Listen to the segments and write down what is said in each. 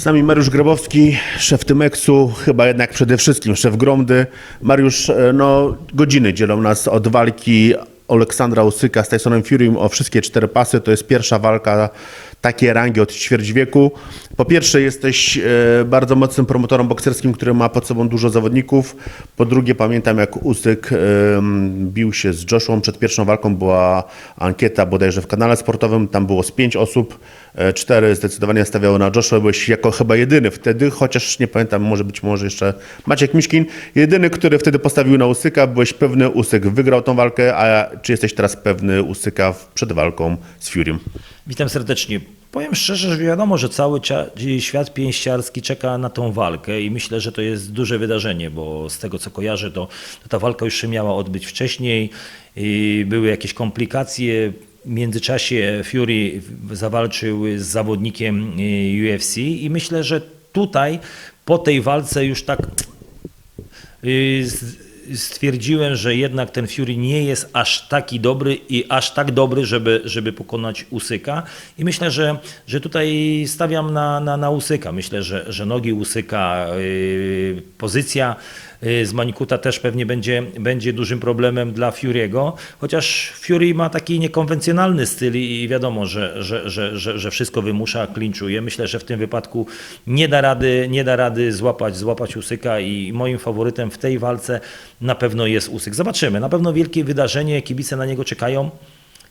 Z nami Mariusz Grabowski, szef Tymeksu, chyba jednak przede wszystkim szef Gromdy. Mariusz, e, no godziny dzielą nas od walki Aleksandra Usyka z Tysonem Furym o wszystkie cztery pasy. To jest pierwsza walka takiej rangi od ćwierć wieku. Po pierwsze jesteś e, bardzo mocnym promotorem bokserskim, który ma pod sobą dużo zawodników. Po drugie pamiętam jak Usyk e, bił się z Joshua przed pierwszą walką. Była ankieta bodajże w kanale sportowym. Tam było z pięć osób. E, Cztery zdecydowanie stawiały na Joshua. Byłeś jako chyba jedyny wtedy, chociaż nie pamiętam, może być może jeszcze Maciek Miszkin. Jedyny, który wtedy postawił na Usyka. Byłeś pewny, Usyk wygrał tą walkę, a czy jesteś teraz pewny Usyka przed walką z Furym? Witam serdecznie. Powiem szczerze, że wiadomo, że cały świat pięściarski czeka na tą walkę i myślę, że to jest duże wydarzenie, bo z tego co kojarzę, to, to ta walka już się miała odbyć wcześniej. I były jakieś komplikacje. W międzyczasie Fury zawalczył z zawodnikiem y, UFC i myślę, że tutaj po tej walce już tak Y, z- stwierdziłem, że jednak ten Fury nie jest aż taki dobry i aż tak dobry, żeby, żeby pokonać Usyka. I myślę, że, że tutaj stawiam na, na, na Usyka. Myślę, że, że nogi Usyka, yy, pozycja z Manikuta też pewnie będzie, będzie dużym problemem dla Fury'ego, chociaż Fury ma taki niekonwencjonalny styl i wiadomo, że, że, że, że, że wszystko wymusza, klinczuje. Myślę, że w tym wypadku nie da rady, nie da rady złapać, złapać Usyka i moim faworytem w tej walce na pewno jest Usyk. Zobaczymy, na pewno wielkie wydarzenie, kibice na niego czekają.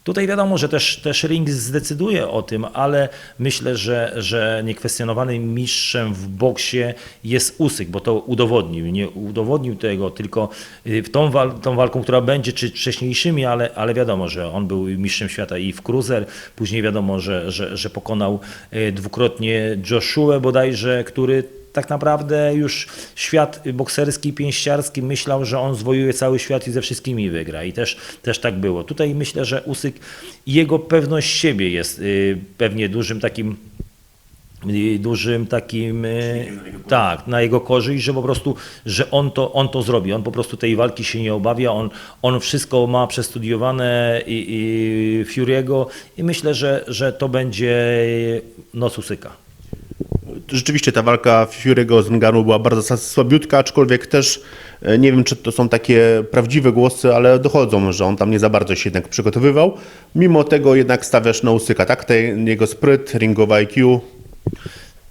Tutaj wiadomo, że też, też ring zdecyduje o tym, ale myślę, że, że niekwestionowanym mistrzem w boksie jest Usyk, bo to udowodnił. Nie udowodnił tego tylko y, tą, wal, tą walką, która będzie, czy wcześniejszymi, ale, ale wiadomo, że on był mistrzem świata i w cruiser. Później wiadomo, że, że, że pokonał y, dwukrotnie Joshua bodajże, który tak naprawdę już świat bokserski, pięściarski myślał, że on zwojuje cały świat i ze wszystkimi wygra. I też, też tak było. Tutaj myślę, że Usyk jego pewność siebie jest y, pewnie dużym takim y, dużym takim y, tak, na jego korzyść, że po prostu, że on to, on to zrobi. On po prostu tej walki się nie obawia, on, on wszystko ma przestudiowane i, i Fury'ego i myślę, że, że to będzie noc Usyka. Rzeczywiście ta walka Fury'ego z Nganu była bardzo słabiutka, aczkolwiek też e, nie wiem, czy to są takie prawdziwe głosy, ale dochodzą, że on tam nie za bardzo się jednak przygotowywał. Mimo tego jednak stawiasz na Usyka, tak? Ten jego spryt, ringowe IQ.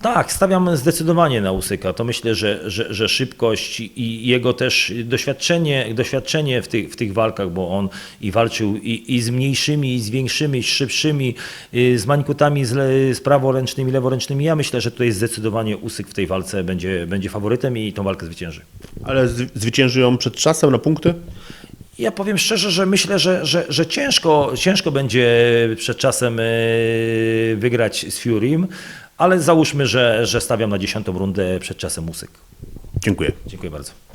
Tak, stawiam zdecydowanie na Usyka. To myślę, że, że, że szybkość i jego też doświadczenie, doświadczenie w, tych, w tych walkach, bo on i walczył i, i z mniejszymi, i z większymi, z szybszymi, y, z mańkutami, z, le, z praworęcznymi, leworęcznymi. Ja myślę, że tutaj zdecydowanie Usyk w tej walce będzie, będzie faworytem i tą walkę zwycięży. Ale zwycięży ją przed czasem na punkty? Ja powiem szczerze, że myślę, że, że, że ciężko, ciężko będzie przed czasem y, wygrać z Furym, ale załóżmy, że, że stawiam na dziesiątą rundę przed czasem Usyk. Dziękuję. Dziękuję bardzo.